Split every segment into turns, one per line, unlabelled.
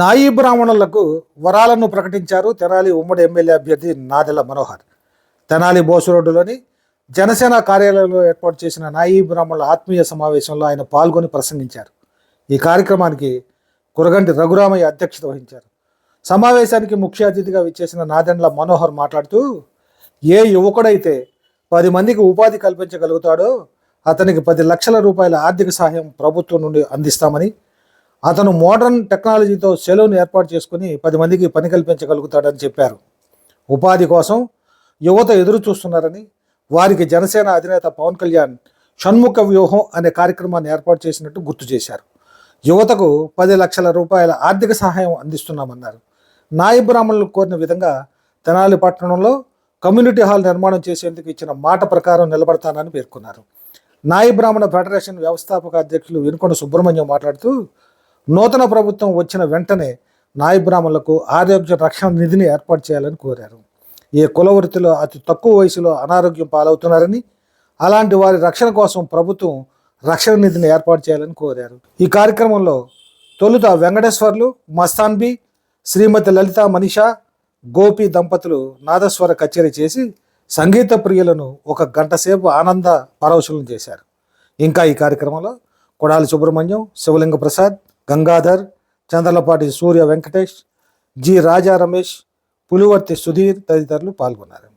నాయి బ్రాహ్మణులకు వరాలను ప్రకటించారు తెనాలి ఉమ్మడి ఎమ్మెల్యే అభ్యర్థి నాదెల మనోహర్. తెనాలి బోసు రోడ్డులోని జనసేన కార్యాలయంలో ఏర్పాటు చేసిన నాయి బ్రాహ్మణుల ఆత్మీయ సమావేశంలో ఆయన పాల్గొని ప్రసంగించారు. ఈ కార్యక్రమానికి కురగంటి రఘురామయ్య అధ్యక్షత వహించారు. సమావేశానికి ముఖ్య అతిథిగా విచ్చేసిన నాదెండ్ల మనోహర్ మాట్లాడుతూ ఏ యువకుడైతే పది మందికి ఉపాధి కల్పించగలుగుతాడో అతనికి పది లక్షల రూపాయల ఆర్థిక సహాయం ప్రభుత్వం నుండి అందిస్తామని అతను మోడర్న్ టెక్నాలజీతో సెలవును ఏర్పాటు చేసుకుని పది మందికి పని కల్పించగలుగుతాడని చెప్పారు. ఉపాధి కోసం యువత ఎదురు చూస్తున్నారని వారికి జనసేన అధినేత పవన్ కళ్యాణ్ షణ్ముఖ వ్యూహం అనే కార్యక్రమాన్ని ఏర్పాటు చేసినట్టు గుర్తు చేశారు. యువతకు పది లక్షల రూపాయల ఆర్థిక సహాయం అందిస్తున్నామన్నారు. నాయి బ్రాహ్మణులు కోరిన విధంగా తెనాలి పట్టణంలో కమ్యూనిటీ హాల్ నిర్మాణం చేసేందుకు ఇచ్చిన మాట ప్రకారం నిలబడతానని పేర్కొన్నారు. నాయి బ్రాహ్మణ ఫెడరేషన్ వ్యవస్థాపక అధ్యక్షులు వెనుకొండ సుబ్రహ్మణ్యం మాట్లాడుతూ నూతన ప్రభుత్వం వచ్చిన వెంటనే నాయ బ్రాహ్మణులకు ఆరోగ్య రక్షణ నిధిని ఏర్పాటు చేయాలని కోరారు. ఈ కుల వృత్తిలో అతి తక్కువ వయసులో అనారోగ్యం పాలవుతున్నారని అలాంటి వారి రక్షణ కోసం ప్రభుత్వం రక్షణ నిధిని ఏర్పాటు చేయాలని కోరారు. ఈ కార్యక్రమంలో తొలుత వెంకటేశ్వర్లు మస్తాన్బి శ్రీమతి లలిత మనీషా గోపి దంపతులు నాదస్వర కచేరీ చేసి సంగీత ప్రియులను ఒక గంట సేపు ఆనంద పరవశులను చేశారు. ఇంకా ఈ కార్యక్రమంలో కొడాలి సుబ్రహ్మణ్యం శివలింగ ప్రసాద్ గంగాధర్ చంద్రలపాటి సూర్య వెంకటేష్ జి రాజా రమేష్ పులివర్తి సుధీర్ తదితరులు పాల్గొన్నారు.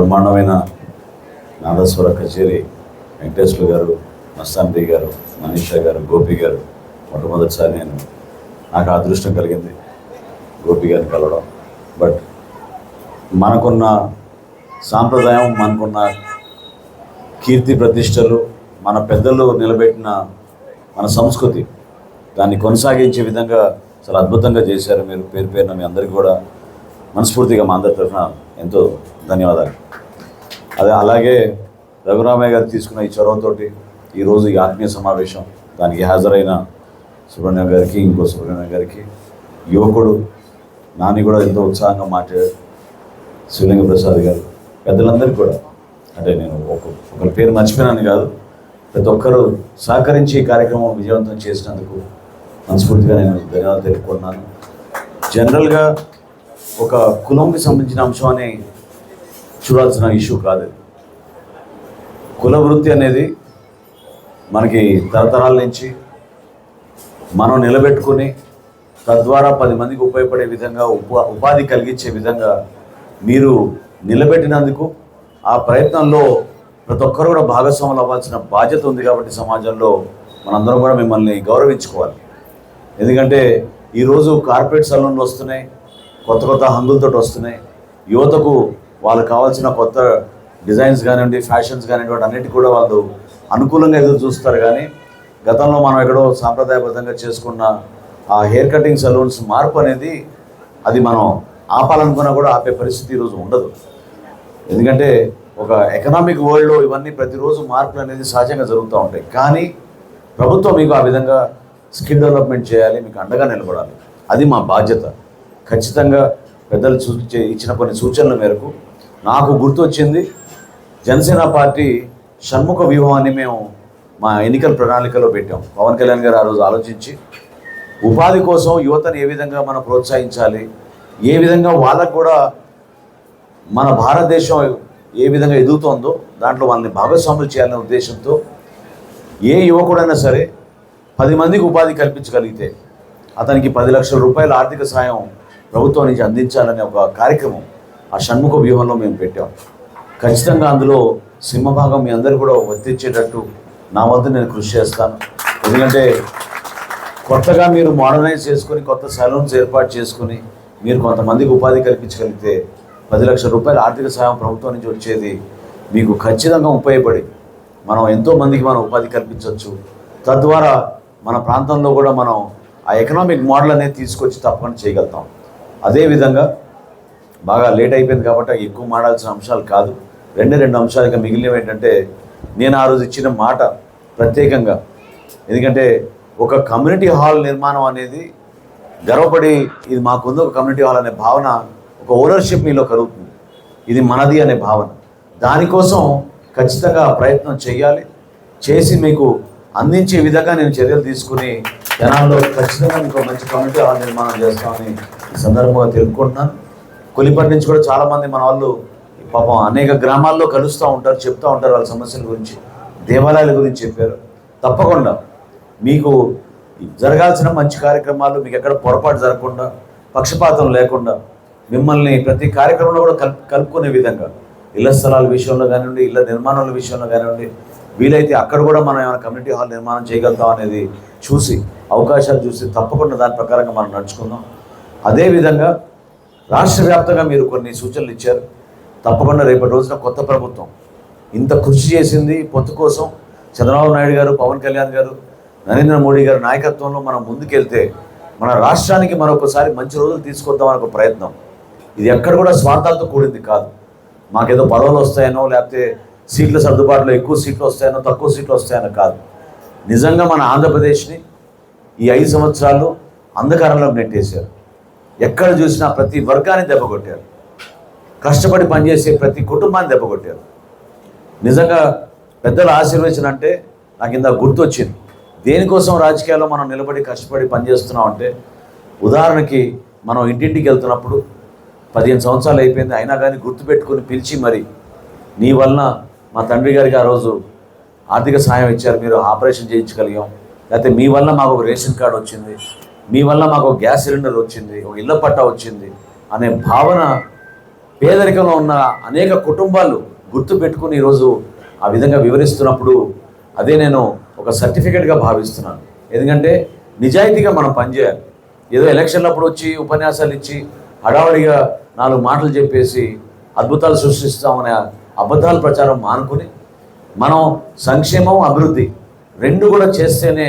బ్రహ్మాండమైన నాదస్వర కచేరీ వెంకటేశ్వర గారు మస్తాన్బీ గారు మనీషా గారు గోపి గారు మొట్టమొదటిసారి నేను నాకు అదృష్టం కలిగింది గోపి గారిని కలవడం. బట్ మనకున్న సాంప్రదాయం మనకున్న కీర్తి ప్రతిష్టలు మన పెద్దలు నిలబెట్టిన మన సంస్కృతి దాన్ని కొనసాగించే విధంగా చాలా అద్భుతంగా చేశారు. మీరు పేరు పేరున మీ అందరికీ కూడా మనస్ఫూర్తిగా మా అందరి తరఫున ఎంతో ధన్యవాదాలు. అదే అలాగే రఘురామయ్య గారు తీసుకున్న ఈ చొరవతోటి ఈరోజు ఈ ఆత్మీయ సమావేశం దానికి హాజరైన సుబ్రహ్మణ్యం గారికి ఇంకో సుబ్రహ్మణ్యం గారికి యువకుడు నాని కూడా ఎంతో ఉత్సాహంగా మాట్లాడారు శివలింగ ప్రసాద్ గారు పెద్దలందరికీ కూడా. అంటే నేను ఒక ఒకరి పేరు మర్చిపోయినాను కాదు ప్రతి ఒక్కరూ సహకరించి ఈ కార్యక్రమం విజయవంతం చేసినందుకు మనస్ఫూర్తిగా నేను ధన్యవాదాలు తెలుపుకుంటున్నాను. జనరల్గా ఒక కులంకి సంబంధించిన అంశం అనే చూడాల్సిన ఇష్యూ కాదు. కుల వృత్తి అనేది మనకి తరతరాల నుంచి మనం నిలబెట్టుకుని తద్వారా పది మందికి ఉపయోగపడే విధంగా ఉపా ఉపాధి కలిగించే విధంగా మీరు నిలబెట్టినందుకు ఆ ప్రయత్నంలో ప్రతి ఒక్కరు కూడా భాగస్వాములు అవ్వాల్సిన బాధ్యత ఉంది కాబట్టి సమాజంలో మనందరం కూడా మిమ్మల్ని గౌరవించుకోవాలి. ఎందుకంటే ఈరోజు కార్పొరేట్ సలూన్లు వస్తున్నాయి కొత్త కొత్త హంగులతో వస్తున్నాయి. యువతకు వాళ్ళకు కావాల్సిన కొత్త డిజైన్స్ కానివ్వండి ఫ్యాషన్స్ కానివ్వండి వాటి అన్నిటి కూడా వాళ్ళు అనుకూలంగా ఎదురు చూస్తారు. కానీ గతంలో మనం ఎక్కడో సాంప్రదాయబద్ధంగా చేసుకున్న ఆ హెయిర్ కటింగ్ సలూన్స్ మార్పు అనేది అది మనం ఆపాలనుకున్నా కూడా ఆపే పరిస్థితి ఈరోజు ఉండదు. ఎందుకంటే ఒక ఎకనామిక్ వరల్డ్లో ఇవన్నీ ప్రతిరోజు మార్పులు అనేది సహజంగా జరుగుతూ ఉంటాయి. కానీ ప్రభుత్వం మీకు ఆ విధంగా స్కిల్ డెవలప్మెంట్ చేయాలి మీకు అండగా నిలబడాలి. అది మా బాధ్యత. ఖచ్చితంగా పెద్దలు సూచి ఇచ్చిన కొన్ని సూచనల మేరకు నాకు గుర్తొచ్చింది జనసేన పార్టీ షణ్ముఖ వ్యూహాన్ని మేము మా ఎన్నికల ప్రణాళికలో పెట్టాం. పవన్ కళ్యాణ్ గారు ఆ రోజు ఆలోచించి ఉపాధి కోసం యువతను ఏ విధంగా మనం ప్రోత్సహించాలి ఏ విధంగా వాళ్ళకు కూడా మన భారతదేశం ఏ విధంగా ఎదుగుతోందో దాంట్లో వాళ్ళని భాగస్వాములు చేయాలనే ఉద్దేశంతో ఏ యువకుడైనా సరే పది మందికి ఉపాధి కల్పించగలిగితే అతనికి పది లక్షల రూపాయల ఆర్థిక సాయం ప్రభుత్వం నుంచి అందించాలనే ఒక కార్యక్రమం ఆ షణ్ముఖ వ్యూహంలో మేము పెట్టాం. ఖచ్చితంగా అందులో సింహభాగం మీ అందరు కూడా వర్తించేటట్టు నా వద్ద నేను కృషి చేస్తాను. ఎందుకంటే కొత్తగా మీరు మోడర్నైజ్ చేసుకొని కొత్త సలూన్స్ ఏర్పాటు చేసుకొని మీరు కొంతమందికి ఉపాధి కల్పించగలిగితే పది లక్షల రూపాయల ఆర్థిక సహాయం ప్రభుత్వం నుంచి వచ్చేది మీకు ఖచ్చితంగా ఉపయోగపడి మనం ఎంతోమందికి మనం ఉపాధి కల్పించవచ్చు. తద్వారా మన ప్రాంతంలో కూడా మనం ఆ ఎకనామిక్ మోడల్ అనేది తీసుకొచ్చి తప్పకుండా చేయగలుగుతాం. అదేవిధంగా బాగా లేట్ అయిపోయింది కాబట్టి ఎక్కువ మాడాల్సిన అంశాలు కాదు. రెండే రెండు అంశాలు ఇక మిగిలినవి ఏంటంటే నేను ఆ రోజు ఇచ్చిన మాట ప్రత్యేకంగా ఎందుకంటే ఒక కమ్యూనిటీ హాల్ నిర్మాణం అనేది గర్వపడి ఇది మాకుంది ఒక కమ్యూనిటీ హాల్ అనే భావన ఒక ఓనర్షిప్ మీలో కలుగుతుంది. ఇది మనది అనే భావన. దానికోసం ఖచ్చితంగా ప్రయత్నం చేయాలి. చేసి మీకు అందించే విధంగా నేను చర్యలు తీసుకుని జనాల్లో ఖచ్చితంగా ఇంకో మంచి కమ్యూనిటీ హాల్ నిర్మాణం చేస్తామని ఈ సందర్భంగా తెలుపుకుంటున్నాను. కొలిపటి నుంచి కూడా చాలామంది మన వాళ్ళు పాపం అనేక గ్రామాల్లో కలుస్తూ ఉంటారు చెప్తూ ఉంటారు వాళ్ళ సమస్యల గురించి. దేవాలయాల గురించి చెప్పారు. తప్పకుండా మీకు జరగాల్సిన మంచి కార్యక్రమాలు మీకు ఎక్కడ పొరపాటు జరగకుండా పక్షపాతం లేకుండా మిమ్మల్ని ప్రతి కార్యక్రమంలో కూడా కలుపుకునే విధంగా ఇళ్ళ స్థలాల విషయంలో కానివ్వండి ఇళ్ళ నిర్మాణాల విషయంలో కానివ్వండి వీలైతే అక్కడ కూడా మనం ఏమైనా కమ్యూనిటీ హాల్ నిర్మాణం చేయగలుగుతాం అనేది చూసి అవకాశాలు చూసి తప్పకుండా దాని ప్రకారంగా మనం నడుచుకుందాం. అదేవిధంగా రాష్ట్ర వ్యాప్తంగా మీరు కొన్ని సూచనలు ఇచ్చారు. తప్పకుండా రేపటి రోజున కొత్త ప్రభుత్వం. ఇంత కృషి చేసింది పొత్తు కోసం చంద్రబాబు నాయుడు గారు పవన్ కళ్యాణ్ గారు నరేంద్ర మోడీ గారి నాయకత్వంలో మనం ముందుకెళ్తే మన రాష్ట్రానికి మరొకసారి మంచి రోజులు తీసుకొద్దాం అనే ఒక ప్రయత్నం. ఇది ఎక్కడ కూడా స్వార్థాలతో కూడింది కాదు. మాకేదో పదవులు వస్తాయనో లేకపోతే సీట్ల సర్దుబాటులో ఎక్కువ సీట్లు వస్తాయనో తక్కువ సీట్లు వస్తాయనో కాదు. నిజంగా మన ఆంధ్రప్రదేశ్ని ఈ ఐదు సంవత్సరాలు అంధకారంలోకి నెట్టేశారు. ఎక్కడ చూసినా ప్రతి వర్గాన్ని దెబ్బకొట్టారు కష్టపడి పనిచేసే ప్రతి కుటుంబాన్ని దెబ్బకొట్టారు నిజంగా పెద్దలు ఆశీర్వచన అంటే నాకు ఇంత గుర్తొచ్చింది. దేనికోసం రాజకీయాల్లో మనం నిలబడి కష్టపడి పనిచేస్తున్నాం అంటే ఉదాహరణకి మనం ఇంటింటికి వెళ్తున్నప్పుడు పదిహేను సంవత్సరాలు అయిపోయింది అయినా కానీ గుర్తుపెట్టుకుని పిలిచి మరి నీ వలన మా తండ్రి గారికి ఆ రోజు ఆర్థిక సహాయం ఇచ్చారు. మీరు ఆపరేషన్ చేయించగలిగాం. లేకపోతే మీ వల్ల మాకు ఒక రేషన్ కార్డు వచ్చింది. మీ వల్ల మాకు ఒక గ్యాస్ సిలిండర్ వచ్చింది. ఒక ఇళ్ళ పట్టా వచ్చింది అనే భావన పేదరికంలో ఉన్న అనేక కుటుంబాలు గుర్తు పెట్టుకుని ఈరోజు ఆ విధంగా వివరిస్తున్నప్పుడు అదే నేను ఒక సర్టిఫికెట్గా భావిస్తున్నాను. ఎందుకంటే నిజాయితీగా మనం పనిచేయాలి ఏదో ఎలక్షన్లప్పుడు వచ్చి ఉపన్యాసాలు ఇచ్చి హడావడిగా నాలుగు మాటలు చెప్పేసి అద్భుతాలు సృష్టిస్తామనే అబద్ధాల ప్రచారం మానుకుని మనం సంక్షేమం అభివృద్ధి రెండు కూడా చేస్తేనే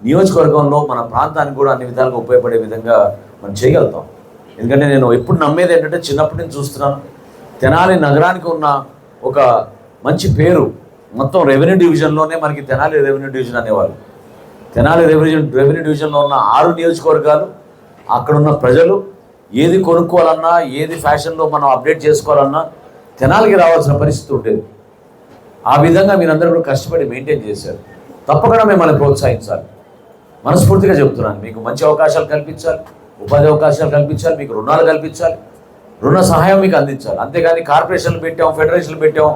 నియోజకవర్గంలో మన ప్రాంతానికి కూడా అన్ని విధాలుగా ఉపయోగపడే విధంగా మనం చేయగలుగుతాం. ఎందుకంటే నేను ఎప్పుడు నమ్మేది ఏంటంటే చిన్నప్పటి నుంచి చూస్తున్నాను తెనాలి నగరానికి ఉన్న ఒక మంచి పేరు మొత్తం రెవెన్యూ డివిజన్లోనే మనకి తెనాలి రెవెన్యూ డివిజన్ అనేవాళ్ళు. తెనాలి రెవెన్యూ రెవెన్యూ డివిజన్లో ఉన్న ఆరు నియోజకవర్గాలు అక్కడున్న ప్రజలు ఏది కొనుక్కోవాలన్నా ఏది ఫ్యాషన్లో మనం అప్డేట్ చేసుకోవాలన్నా తెనాలికి రావాల్సిన పరిస్థితి ఉండేది. ఆ విధంగా మీరందరూ కూడా కష్టపడి మెయింటైన్ చేశారు. తప్పకుండా మిమ్మల్ని ప్రోత్సహించాలి. మనస్ఫూర్తిగా చెప్తున్నాను మీకు మంచి అవకాశాలు కల్పించాలి ఉపాధి అవకాశాలు కల్పించాలి మీకు రుణాలు కల్పించాలి రుణ సహాయం మీకు అందించాలి. అంతేగాని కార్పొరేషన్లు పెట్టాం ఫెడరేషన్లు పెట్టాం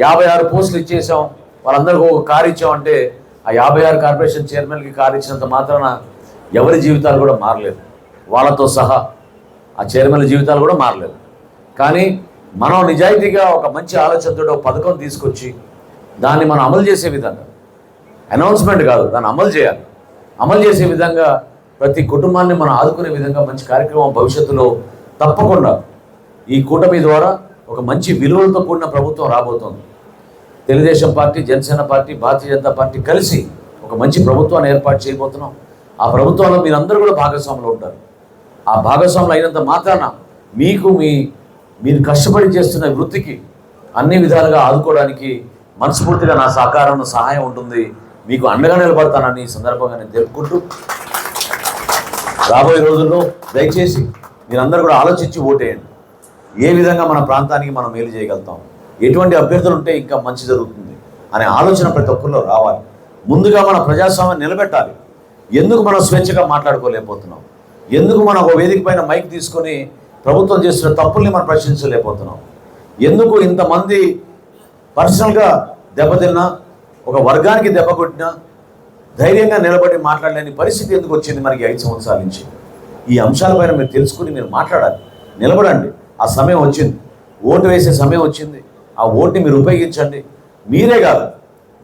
యాభై ఆరు పోస్టులు ఇచ్చేసాం వాళ్ళందరికీ ఒక కారు ఇచ్చామంటే ఆ యాభై ఆరు కార్పొరేషన్ చైర్మన్కి కారు ఇచ్చినంత మాత్రాన ఎవరి జీవితాలు కూడా మారలేదు. వాళ్ళతో సహా ఆ చైర్మన్ల జీవితాలు కూడా మారలేదు. కానీ మనం నిజాయితీగా ఒక మంచి ఆలోచనతో ఒక పథకం తీసుకొచ్చి దాన్ని మనం అమలు చేసే విధంగా. అనౌన్స్మెంట్ కాదు దాన్ని అమలు చేయాలి. అమలు చేసే విధంగా ప్రతి కుటుంబాన్ని మనం ఆదుకునే విధంగా మంచి కార్యక్రమం భవిష్యత్తులో తప్పకుండా ఈ కూటమి ద్వారా ఒక మంచి విలువలతో కూడిన ప్రభుత్వం రాబోతోంది. Telugu Desam party Janasena party Bharatiya Janata party కలిసి ఒక మంచి ప్రభుత్వాన్ని ఏర్పాటు చేయబోతున్నాం. ఆ ప్రభుత్వంలో మీరందరూ కూడా భాగస్వాములు ఉంటారు. ఆ భాగస్వాములు అయినంత మాత్రాన మీకు మీ మీరు కష్టపడి చేస్తున్న వృత్తికి అన్ని విధాలుగా ఆదుకోవడానికి మనస్ఫూర్తిగా నా సహకారం సహాయం ఉంటుంది. మీకు అండగా నిలబడతానని సందర్భంగా నేను తెలుపుకుంటూ రాబోయే రోజుల్లో దయచేసి మీరందరూ కూడా ఆలోచించి ఓటేయండి. ఏ విధంగా మన ప్రాంతానికి మనం మేలు చేయగలుగుతాం? ఎటువంటి అభ్యర్థులు ఉంటే ఇంకా మంచి జరుగుతుంది అనే ఆలోచన ప్రతి ఒక్కరిలో రావాలి. ముందుగా మన ప్రజాస్వామ్యం నిలబెట్టాలి. ఎందుకు మనం స్వేచ్ఛగా మాట్లాడుకోలేకపోతున్నాం? ఎందుకు మనం ఒక వేదిక పైన మైక్ తీసుకొని ప్రభుత్వం చేస్తున్న తప్పుల్ని మనం ప్రశ్నించలేకపోతున్నాం. ఎందుకు ఇంతమంది పర్సనల్గా దెబ్బతిన్నా ఒక వర్గానికి దెబ్బ కొట్టినా ధైర్యంగా నిలబడి మాట్లాడలేని పరిస్థితి ఎందుకు వచ్చింది మనకి ఐదు సంవత్సరాల నుంచి? ఈ అంశాలపైన మీరు తెలుసుకుని మీరు మాట్లాడాలి. నిలబడండి. ఆ సమయం వచ్చింది. ఓటు వేసే సమయం వచ్చింది. ఆ ఓటుని మీరు ఉపయోగించండి. మీరే కాదు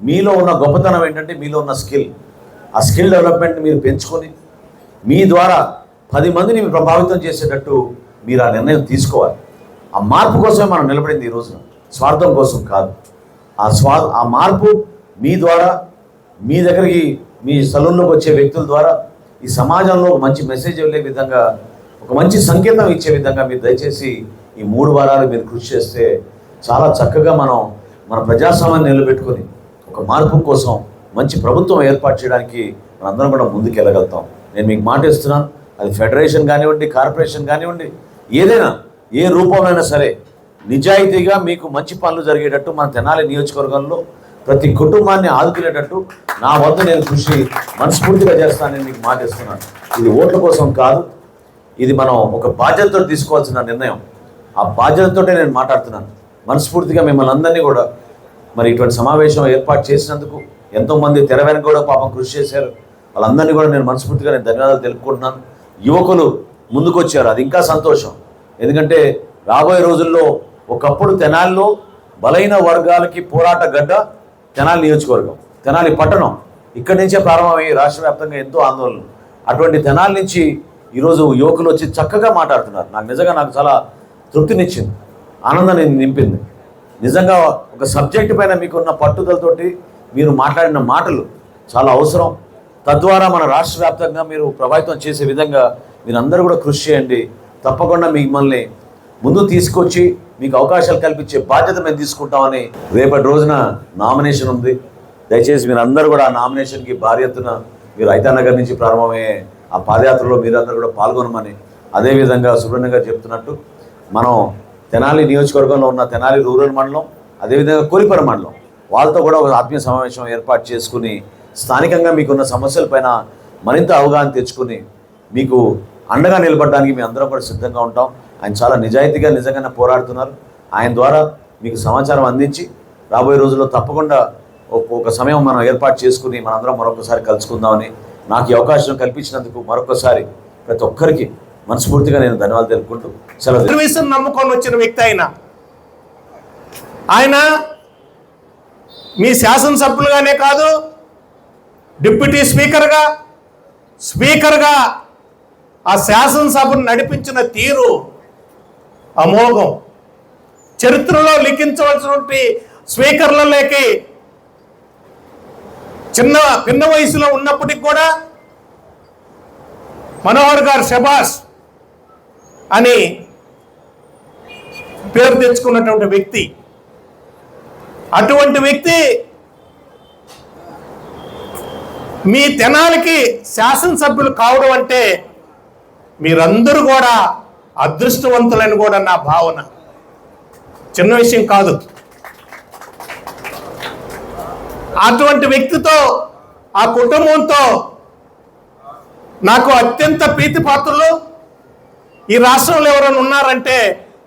మీలో ఉన్న గొప్పతనం ఏంటంటే మీలో ఉన్న స్కిల్. ఆ స్కిల్ డెవలప్మెంట్ మీరు పెంచుకొని మీ ద్వారా పది మందిని ప్రభావితం చేసేటట్టు మీరు ఆ నిర్ణయం తీసుకోవాలి. ఆ మార్పు కోసమే మనం నిలబడింది ఈ రోజున. స్వార్థం కోసం కాదు. ఆ స్వా ఆ మార్పు మీ ద్వారా మీ దగ్గరికి మీ సలూన్లోకి వచ్చే వ్యక్తుల ద్వారా ఈ సమాజంలో ఒక మంచి మెసేజ్ వెళ్ళే విధంగా ఒక మంచి సంకేతం ఇచ్చే విధంగా మీరు దయచేసి ఈ మూడు వారాలు మీరు కృషి చేస్తే చాలా చక్కగా మనం మన ప్రజాస్వామ్యాన్ని నిలబెట్టుకొని ఒక మార్పు కోసం మంచి ప్రభుత్వం ఏర్పాటు చేయడానికి మనందరం కూడా ముందుకు వెళ్ళగలుగుతాం నేను మీకు మాట ఇస్తున్నాను. అది ఫెడరేషన్ కానివ్వండి కార్పొరేషన్ కానివ్వండి ఏదైనా ఏ రూపంలోనైనా సరే నిజాయితీగా మీకు మంచి పనులు జరిగేటట్టు మన తెనాలి నియోజకవర్గంలో ప్రతి కుటుంబాన్ని ఆదుకునేటట్టు నా వద్ద నేను కృషి మనస్ఫూర్తిగా చేస్తానని మీకు మాటిస్తున్నాను. ఇది ఓట్ల కోసం కాదు ఇది మనం ఒక బాధ్యతతో తీసుకోవాల్సిన నిర్ణయం. ఆ బాధ్యతతోటే నేను మాట్లాడుతున్నాను. మనస్ఫూర్తిగా మిమ్మల్ని అందరినీ కూడా మరి ఇటువంటి సమావేశం ఏర్పాటు చేసినందుకు ఎంతోమంది తెర వెనక కూడా పాపం కృషి చేశారు. వాళ్ళందరినీ కూడా నేను మనస్ఫూర్తిగా నేను ధన్యవాదాలు తెలుపుకుంటున్నాను. యువకులు ముందుకొచ్చారు. అది ఇంకా సంతోషం. ఎందుకంటే రాబోయే రోజుల్లో ఒకప్పుడు తెనాలిలో బలైన వర్గాలకి పోరాట గడ్డ తెనాలి నియోజకవర్గం తెనాలి పట్టణం. ఇక్కడి నుంచే ప్రారంభమై రాష్ట్ర వ్యాప్తంగా ఎంతో ఆందోళనలు. అటువంటి తెనాలి నుంచి ఈరోజు యువకులు వచ్చి చక్కగా మాట్లాడుతున్నారు. నాకు నిజంగా నాకు చాలా తృప్తినిచ్చింది. ఆనందాన్ని నింపింది. నిజంగా ఒక సబ్జెక్ట్ పైన మీకున్న పట్టుదలతోటి మీరు మాట్లాడిన మాటలు చాలా అవసరం. తద్వారా మన రాష్ట్ర వ్యాప్తంగా మీరు ప్రభావితం చేసే విధంగా మీరందరూ కూడా కృషి చేయండి. తప్పకుండా మిమ్మల్ని ముందు తీసుకొచ్చి మీకు అవకాశాలు కల్పించే బాధ్యత మేము తీసుకుంటామని రేపటి రోజున నామినేషన్ ఉంది. దయచేసి మీరందరూ కూడా ఆ నామినేషన్కి భారీ ఎత్తున మీరు ఐతానగర్ నుంచి ప్రారంభమయ్యే ఆ పాదయాత్రలో మీరందరూ కూడా పాల్గొనమని అదేవిధంగా సుబ్రహ్మణ్య గారు చెప్తున్నట్టు మనం తెనాలి నియోజకవర్గంలో ఉన్న తెనాలి రూరల్ మండలం అదేవిధంగా కోలిపర మండలం వాళ్ళతో కూడా ఒక ఆత్మీయ సమావేశం ఏర్పాటు చేసుకుని స్థానికంగా మీకున్న సమస్యలపైన మరింత అవగాహన తెచ్చుకుని మీకు అండగా నిలబడడానికి మేము అందరం కూడా సిద్ధంగా ఉంటాం. ఆయన చాలా నిజాయితీగా నిజంగానే పోరాడుతున్నారు. ఆయన ద్వారా మీకు సమాచారం అందించి రాబోయే రోజుల్లో తప్పకుండా ఒక- సమయం మనం ఏర్పాటు చేసుకుని మనందరం మరొకసారి కలుసుకుందామని నాకు ఈ అవకాశం కల్పించినందుకు మరొకసారి ప్రతి ఒక్కరికి మనస్ఫూర్తిగా నేను ధన్యవాదాలు తెలుపుకుంటూ సెలవు
నమ్ముకొని వచ్చిన వ్యక్తి ఆయన. ఆయన మీ శాసనసభ్యులుగానే కాదు డిప్యూటీ స్పీకర్గా స్పీకర్గా ఆ శాసనసభను నడిపించిన తీరు అమోఘం. చరిత్రలో లిఖించవలసినటువంటి స్పీకర్లలోకి చిన్న పిన్న వయసులో ఉన్నప్పటికి కూడా మనోహర్ గారు శభాష్ అని పేరు తెచ్చుకున్నటువంటి వ్యక్తి. అటువంటి వ్యక్తి మీ తెనాలకి శాసనసభ్యులు కావడం అంటే మీరందరూ కూడా అదృష్టవంతులని కూడా నా భావన. చిన్న విషయం కాదు. అటువంటి వ్యక్తితో ఆ కుటుంబంతో నాకు అత్యంత ప్రీతిపాత్రులు. ఈ రాష్ట్రంలో ఎవరైనా ఉన్నారంటే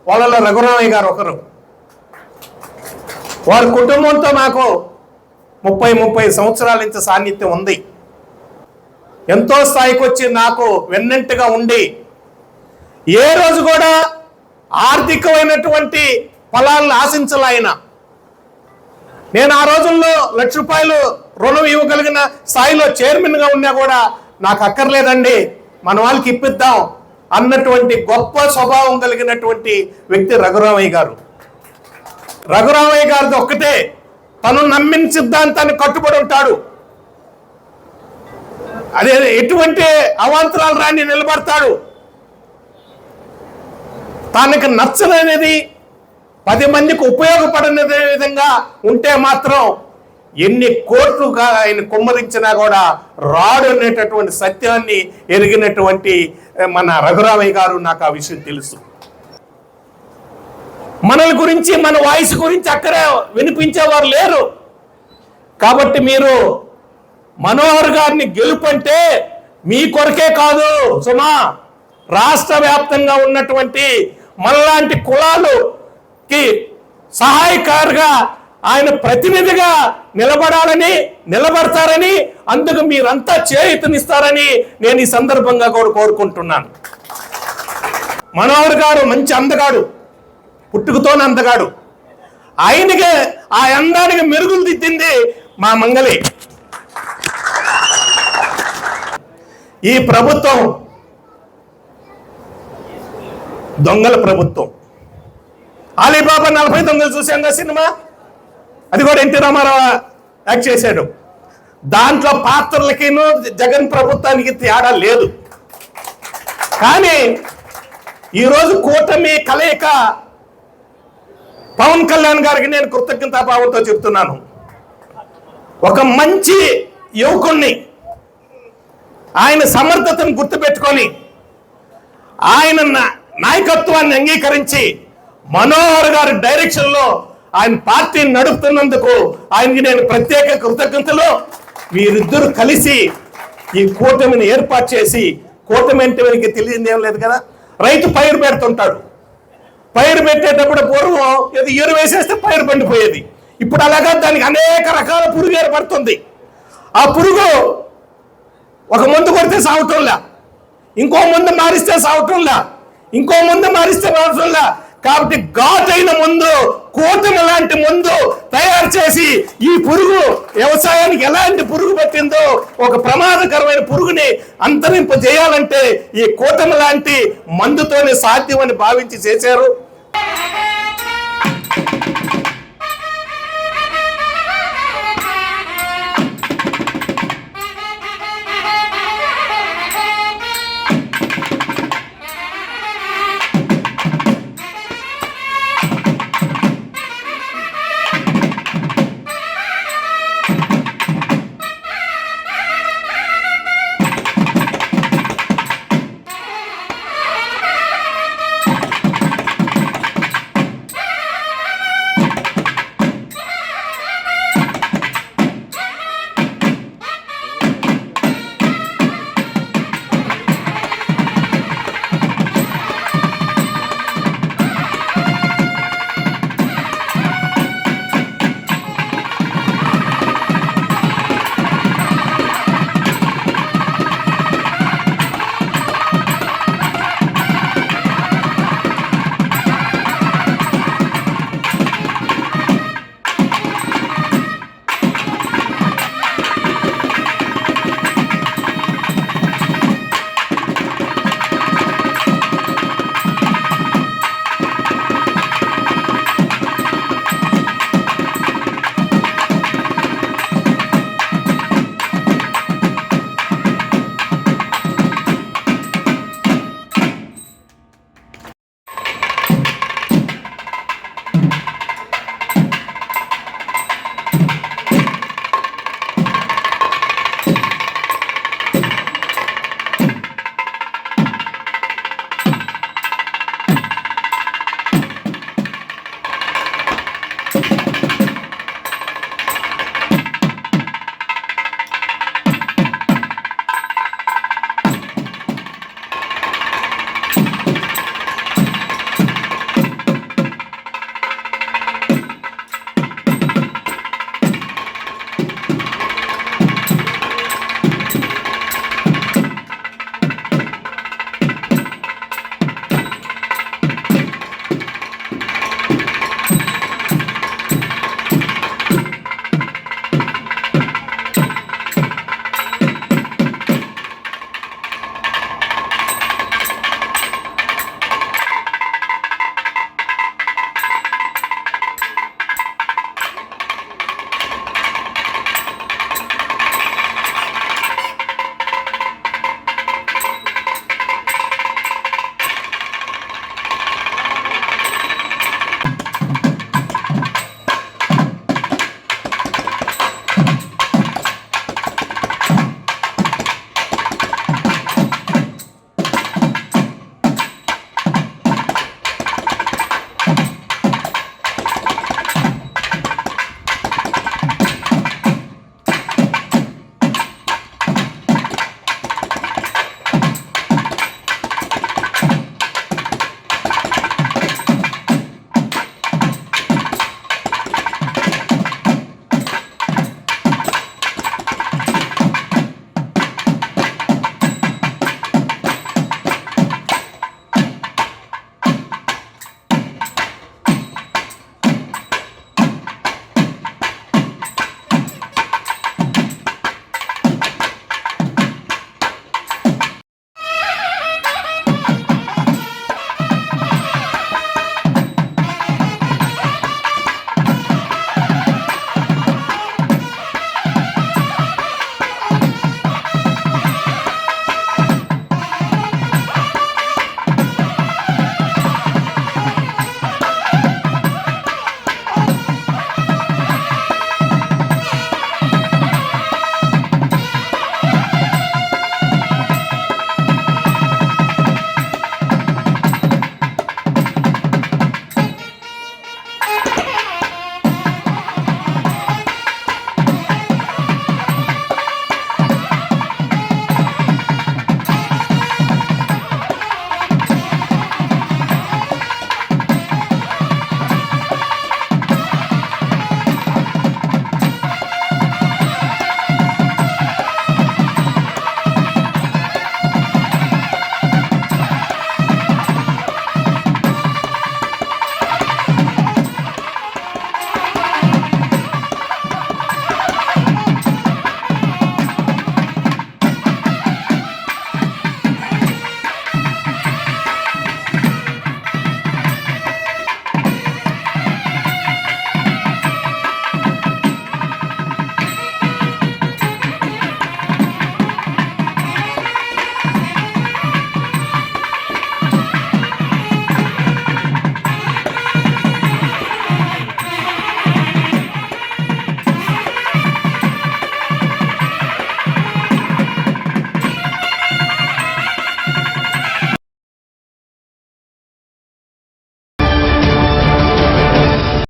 వాళ్ళలో రఘురామయ్య గారు ఒకరు. వారి కుటుంబంతో నాకు ముప్పై ముప్పై సంవత్సరాల నుంచి సాన్నిధ్యం ఉంది. ఎంతో స్థాయికి వచ్చి నాకు వెన్నెంటుగా ఉండి ఏ రోజు కూడా ఆర్థికమైనటువంటి ఫలాలను ఆశించలాయన నేను ఆ రోజుల్లో లక్ష రూపాయలు రుణం ఇవ్వగలిగిన స్థాయిలో చైర్మన్గా ఉన్నా కూడా నాకు అక్కర్లేదండి. మన వాళ్ళకి ఇప్పిద్దాం అన్నటువంటి గొప్ప స్వభావం కలిగినటువంటి వ్యక్తి రఘురామయ్య గారు. రఘురామయ్య గారిది ఒక్కటే తను నమ్మిన సిద్ధాంతాన్ని కట్టుబడి ఉంటాడు. అదే ఎటువంటి అవాంతరాలు రాని నిలబడతాడు. తనకు నచ్చదనేది పది మందికి ఉపయోగపడని విధంగా ఉంటే మాత్రం ఎన్ని కోట్లు ఆయన కుమ్మరించినా కూడా రాడు అనేటటువంటి సత్యాన్ని ఎరిగినటువంటి మన రఘురామయ్య గారు నాకు ఆ విషయం తెలుసు. మనల గురించి మన వాయిస్ గురించి అక్కడే వినిపించేవారు లేరు. కాబట్టి మీరు మనోహర్ గారిని గెలుపంటే మీ కొరకే కాదు సుమా. రాష్ట్ర వ్యాప్తంగా ఉన్నటువంటి మనలాంటి కులాలుకి సహాయకారుగా ఆయన ప్రతినిధిగా నిలబడాలని నిలబడతారని అందుకు మీరంతా చేయుతనిస్తారని నేను ఈ సందర్భంగా కూడా కోరుకుంటున్నాను. మనోహర్ గారు మంచి అందగాడు పుట్టుకతోనే అందగాడు. ఆయనకి ఆ అందానికి మెరుగులు దిద్దింది మా మంగళి ఈ ప్రభుత్వం దొంగల ప్రభుత్వం. అలీబాబా నలభై దొంగలు చూసాం కదా సినిమా? అది కూడా ఎన్టీ రామారావు యాక్ట్ చేశాడు. దాంట్లో పాత్రలకిను జగన్ ప్రభుత్వానికి తేడా లేదు. కానీ ఈరోజు కూటమి కలయిక పవన్ కళ్యాణ్ గారికి నేను కృతజ్ఞతాభావంతో చెప్తున్నాను. ఒక మంచి యువకుణ్ణి ఆయన సమర్థతను గుర్తుపెట్టుకొని ఆయన నాయకత్వాన్ని అంగీకరించి మనోహర్ గారి డైరెక్షన్లో ఆయన పార్టీని నడుపుతున్నందుకు ఆయనకి నేను ప్రత్యేక కృతజ్ఞతలు. వీరిద్దరూ కలిసి ఈ కూటమిని ఏర్పాటు చేసి కూటమి అంటే వీరికి తెలియదు ఏం లేదు కదా? రైతు పైరు పెడుతుంటాడు. పైరు పెట్టేటప్పుడు పూర్వం ఏది ఎరువు వేసేస్తే పైరు పండిపోయేది. ఇప్పుడు అలాగా దానికి అనేక రకాల పురుగు ఏర్పడుతుంది. ఆ పురుగు ఒక మందు కొడితే సావటంలా ఇంకో మందు మారిస్తే సావటంలా ఇంకో మందు మారిస్తే మారటంలా కాబట్టి ఘాటైన ముందు కూటమి లాంటి ముందు తయారు చేసి ఈ పురుగు వ్యవసాయానికి ఎలాంటి పురుగు పట్టిందో ఒక ప్రమాదకరమైన పురుగుని అంతరింప చేయాలంటే ఈ కూటమి లాంటి మందుతోనే సాధ్యమని భావించి చేశారు.